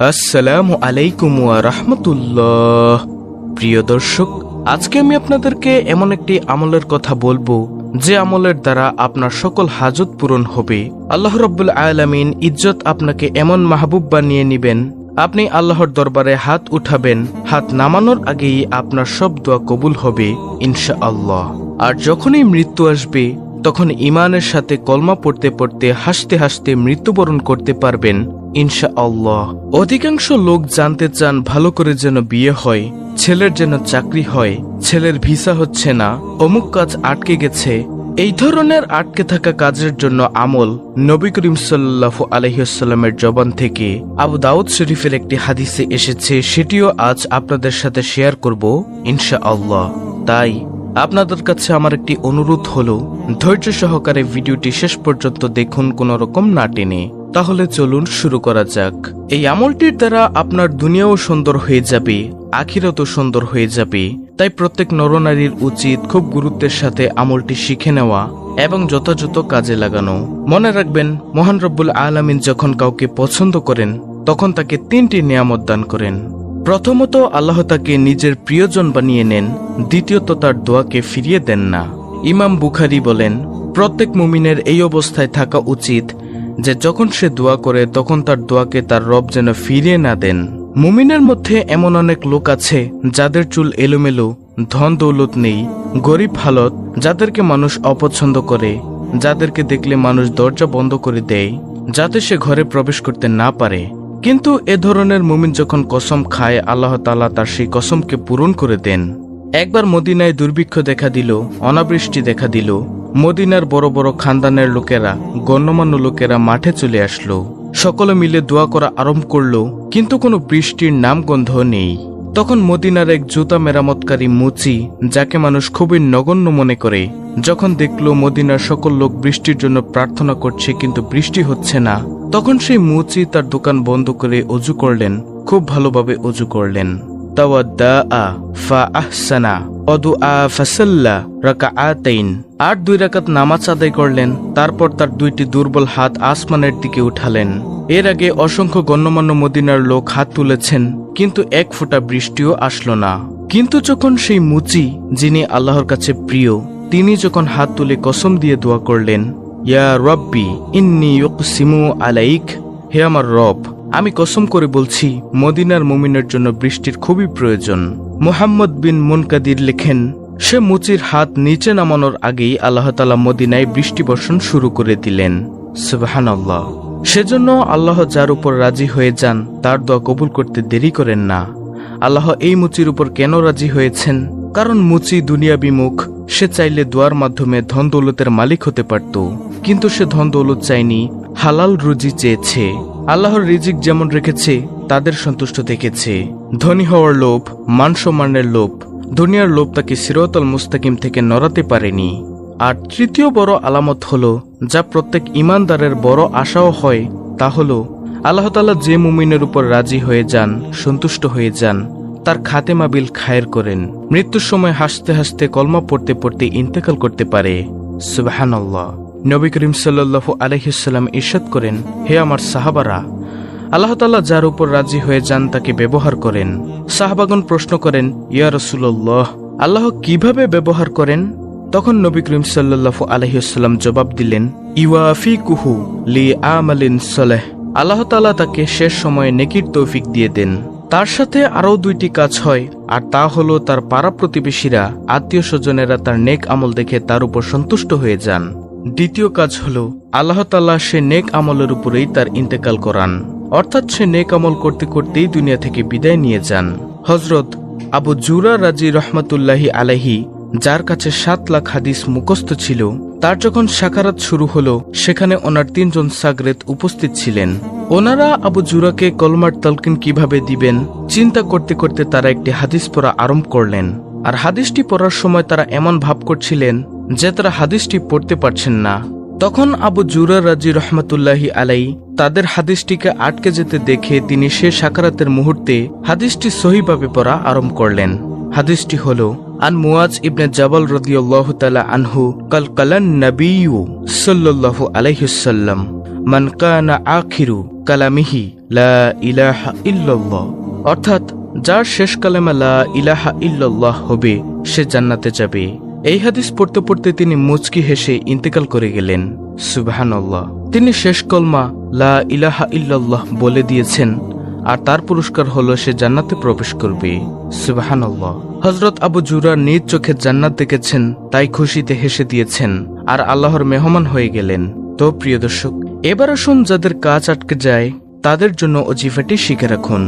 আসসালামু আলাইকুম রাহমাতুল্লাহ। প্রিয় দর্শক, আজকে আমি আপনাদেরকে এমন একটি আমলের কথা বলব, যে আমলের দ্বারা আপনার সকল হাজত পূরণ হবে। আল্লাহ রব্বুল আলামিন ইজ্জত আপনাকে এমন মাহবুব বানিয়ে নিবেন, আপনি আল্লাহর দরবারে হাত উঠাবেন, হাত নামানোর আগেই আপনার সব দোয়া কবুল হবে ইনশা আল্লাহ আর যখনই মৃত্যু আসবে, তখন ইমানের সাথে কলমা পড়তে পড়তে হাসতে হাসতে মৃত্যুবরণ করতে পারবেন ইনশা আল্লাহ অধিকাংশ লোক জানতে চান ভালো করে যেন বিয়ে হয়, ছেলের যেন চাকরি হয়, ছেলের ভিসা হচ্ছে না, অমুক কাজ আটকে গেছে। এই ধরনের আটকে থাকা কাজের জন্য আমল নবী করিম সাল্লাহ আলহিউসাল্লামের জবান থেকে আবু দাউদ শরীফের একটি হাদিসে এসেছে, সেটিও আজ আপনাদের সাথে শেয়ার করব ইনশা আল্লাহ তাই আপনাদের কাছে আমার একটি অনুরোধ হলো, ধৈর্য সহকারে ভিডিওটি শেষ পর্যন্ত দেখুন, কোনো রকম না টেনে। তাহলে চলুন শুরু করা যাক। এই আমলটির দ্বারা আপনার দুনিয়াও সুন্দর হয়ে যাবে, আখিরাতও সুন্দর হয়ে যাবে। তাই প্রত্যেক নরনারীর উচিত খুব গুরুত্বের সাথে আমলটি শিখে নেওয়া এবং যথাযথ কাজে লাগানো। মনে রাখবেন, মহান রব্বুল আলামিন যখন কাউকে পছন্দ করেন, তখন তাকে তিনটি নিয়ামত দান করেন। প্রথমত, আল্লাহ তাকে নিজের প্রিয়জন বানিয়ে নেন, দ্বিতীয়ত তার দোয়াকে ফিরিয়ে দেন না। ইমাম বুখারি বলেন, প্রত্যেক মুমিনের এই অবস্থায় থাকা উচিত যে যখন সে দোয়া করে, তখন তার দোয়াকে তার রব যেন ফিরিয়ে না দেন। মুমিনের মধ্যে এমন অনেক লোক আছে, যাদের চুল এলোমেলো, ধন দৌলত নেই, গরিব হালত, যাদেরকে মানুষ অপছন্দ করে, যাদেরকে দেখলে মানুষ দরজা বন্ধ করে দেয়, যাতে সে ঘরে প্রবেশ করতে না পারে। কিন্তু এ ধরনের মুমিন যখন কসম খায়, আল্লাহ তালা তার সেই কসমকে পূরণ করে দেন। একবার মদিনায় দুর্ভিক্ষ দেখা দিল, অনাবৃষ্টি দেখা দিল, মদিনার বড় বড় খানদানের লোকেরা, গণ্যমান্য লোকেরা মাঠে চলে আসলো। সকলে মিলে দোয়া করা আরম্ভ করল, কিন্তু কোনো বৃষ্টির নামগন্ধ নেই। তখন মদিনার এক জুতা মেরামতকারী মুচি, যাকে মানুষ খুবই নগণ্য মনে করে, যখন দেখল মদিনার সকল লোক বৃষ্টির জন্য প্রার্থনা করছে কিন্তু বৃষ্টি হচ্ছে না, তখন সেই মুচি তার দোকান বন্ধ করে অজু করলেন, খুব ভালোভাবে অজু করলেন। ফাসাল্লা আর দুই রাকাত নামাজ আদায় করলেন, তারপর তার দুইটি দুর্বল হাত আসমানের দিকে উঠালেন। এর আগে অসংখ্য গণ্যমান্য মদিনার লোক হাত তুলেছেন, কিন্তু এক ফোঁটা বৃষ্টিও আসলো না। কিন্তু যখন সেই মুচি, যিনি আল্লাহর কাছে প্রিয়, তিনি যখন হাত তুলে কসম দিয়ে দোয়া করলেন, ইয়া রব্বি, ইন্নি ইউকসিমু আলাইক, হে আমার রব আমি কসম করে বলছি, মদিনার মুমিনের জন্য বৃষ্টির খুবই প্রয়োজন। মোহাম্মদ বিন মুনকাদির লেখেন, সে মুচির হাত নিচে নামানোর আগেই আল্লাহ তালা মদিনায় বৃষ্টি বর্ষণ শুরু করে দিলেন। সুবাহান সেজন্য আল্লাহ যার উপর রাজি হয়ে যান, তার দোয়া কবুল করতে দেরি করেন না। আল্লাহ এই মুচির উপর কেন রাজি হয়েছেন? কারণ মুচি দুনিয়া বিমুখ সে চাইলে দোয়ার মাধ্যমে ধন দৌলতের মালিক হতে পারত। কিন্তু সে ধন দৌলত চায়নি, হালাল রুজি চেয়েছে। আল্লাহর রিজিক যেমন রেখেছে, তাদের সন্তুষ্ট দেখেছে। ধনী হওয়ার লোভ মান সম্মানের লোভ, দুনিয়ার লোভ তাকে সিরতল মুস্তাকিম থেকে নড়াতে পারেনি। আর তৃতীয় বড় আলামত হল, যা প্রত্যেক ইমানদারের বড় আশাও হয়, তা হল, আল্লাহ তালা যে মুমিনের উপর রাজি হয়ে যান, সন্তুষ্ট হয়ে যান, তার খাতেমা বিল খায়ের করেন। মৃত্যুর সময় হাসতে হাসতে কলমা পড়তে পড়তে ইন্তেকাল করতে পারে। সুবাহান্লাহ নবী করিম সাল্লাহ আলহিসাল্লাম ইরশাদ করেন, হে আমার সাহাবারা, আল্লাহ তাল্লাহ যার উপর রাজি হয়ে যান তাকে ব্যবহার করেন। সাহাবাগন প্রশ্ন করেন, ইয়া রসুল্লাহ আল্লাহ কীভাবে ব্যবহার করেন? তখন নবী করিম সাল্লাহ আলহিসাল্লাম জবাব দিলেন ইওয়াফি কুহু লি আমালিন সলেহ, আল্লাহ তালা তাকে শেষ সময়ে নেকির তৌফিক দিয়ে দেন। তার সাথে আরও দুইটি কাজ হয়, আর তা হলো তার পাড়া প্রতিবেশীরা, আত্মীয় স্বজনেরা তার নেক আমল দেখে তার উপর সন্তুষ্ট হয়ে যান। দ্বিতীয় কাজ হল, আল্লাহ তাল্লাহ সে নেক আমলের উপরেই তার ইন্তেকাল করান। অর্থাৎ সে নেক আমল করতে করতেই দুনিয়া থেকে বিদায় নিয়ে যান। হজরত আবু জুরা রাজি রহমতুল্লাহি আলাহি যার কাছে সাত লাখ হাদিস মুখস্থ ছিল, তার যখন সাকারাত শুরু হলো, সেখানে ওনার তিনজন সাগরেত উপস্থিত ছিলেন। ওনারা আবু জুরাকে কলমার তলকিন কীভাবে দিবেন, চিন্তা করতে করতে তারা একটি হাদিস পড়া আরম্ভ করলেন। আর হাদিসটি পড়ার সময় তারা এমন ভাব করছিলেন যে তারা হাদিসটি পড়তে পারছেন না। তখন আবু জুরা রাজি রহমতুল্লাহি আলাই তাদের হাদিসটিকে আটকে যেতে দেখে তিনি সে সাকারাতের মুহূর্তে হাদিসটি সহিভাবে পড়া আরম্ভ করলেন। হাদিসটি হল, আন মুয়াজ ইবনে জাবাল রদিয়াল্লাহ তালা আনহু কাল কালান নবিয়ু সাল্লাল্লাহু আলাইহিসাল্লাম মান কানা আখিরু কালামিহি লা ইলাহা ইল্লাল্লাহ অর্থাৎ যার শেষ কালেমা লা ইলাহা ইল্লাল্লাহ হবে, সে জান্নাতে যাবে। এই হাদিস পড়তে পড়তে তিনি মুচকি হেসে ইন্তেকাল করে গেলেন। সুবাহান্লাহ তিনি শেষ কলমা লা ইলাহা ইল্লাল্লাহ বলে দিয়েছেন, আর তার পুরস্কার হলো সে জান্নাতে প্রবেশ করবে। সুবাহান্লাহ হজরত আবু জুরা নিজ চোখে জান্নাত দেখেছেন, তাই খুশিতে হেসে দিয়েছেন, আর আল্লাহর মেহমান হয়ে গেলেন। তো প্রিয় দর্শক, এবার আসুন যাদের কাজ আটকে যায়, তাদের জন্য অজিফাটি শিখে রাখুন।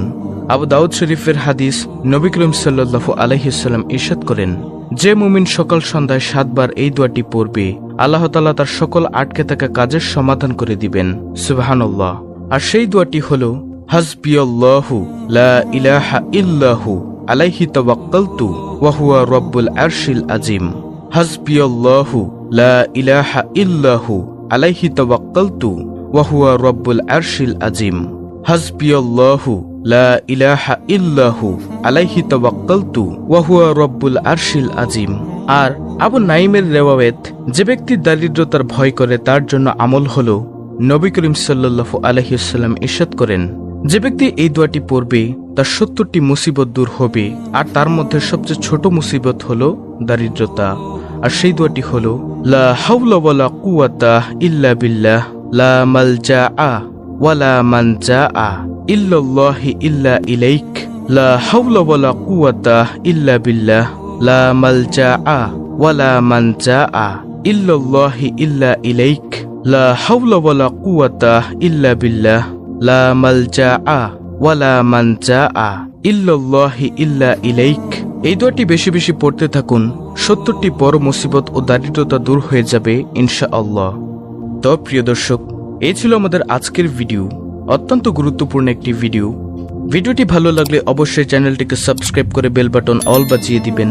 আবু দাউদ শরীফের হাদিস নবী করিম সাল্লাল্লাহু আলহিসাল্লাম ইরশাদ করেন যে মুমিন সকাল সন্ধ্যায় সাতবার এই দোয়াটি পড়বে, আল্লাহ তাআলা তার সকল আটকে থাকা কাজের সমাধান করে দিবেন। সুবহানাল্লাহ। আর সেই দোয়াটি হলো, হাসবিয়াল্লাহু লা ইলাহা ইল্লাহু রব্বুল আরশিল আজিম। লা ইলাহা ইল্লাহু রব্বুল আরশিল আজিম। লা ইলাহা ইল্লাহু আলাইহি তাওয়াক্কালতু ওয়া হুয়া আরশিল আজিম আর আবু নাইমের রেওয়ায়েত, যে ব্যক্তি দারিদ্রতার ভয় করে তার জন্য আমল হলো, নবী করিম সাল্লাল্লাহু আলাইহি সাল্লাম করেন, যে ব্যক্তি এই দোয়াটি পড়বে, তার সত্তরটি মুসিবত দূর হবে, আর তার মধ্যে সবচেয়ে ছোট মুসিবত হলো দারিদ্রতা। আর সেই দোয়াটি হলো, লা হাওলা ওয়ালা কুওয়াতা ইল্লা বিল্লাহ, লা মালজাআ ওয়ালা মানজাআ ইল্লাল্লাহি ইল্লা ইলাইক, লা হাওলা ওয়ালা কুওয়াতা ইল্লা বিল্লাহ, লা মালজাআ ওয়ালা মানজাআ ইল্লাল্লাহি ইল্লা ইলাইক, লা হাওলা ওয়ালা কুওয়াতা ইল্লা বিল্লাহ, লা মালজাআ ওয়ালা মানজাআ ইল্লাল্লাহি ইল্লা ইলাইক। এই দোয়াটি বেশি বেশি পড়তে থাকুন, সত্তরটি বড় মুসিবত ও দারিদ্রতা দূর হয়ে যাবে ইনশাআল্লাহ। তো প্রিয় দর্শক এই ছিল আমাদের আজকের ভিডিও অত্যন্ত গুরুত্বপূর্ণ একটি ভিডিও ভিডিওটি ভালো লাগলে অবশ্যই চ্যানেলটিকে সাবস্ক্রাইব করে বেল বাটন অল বাজিয়ে দিবেন।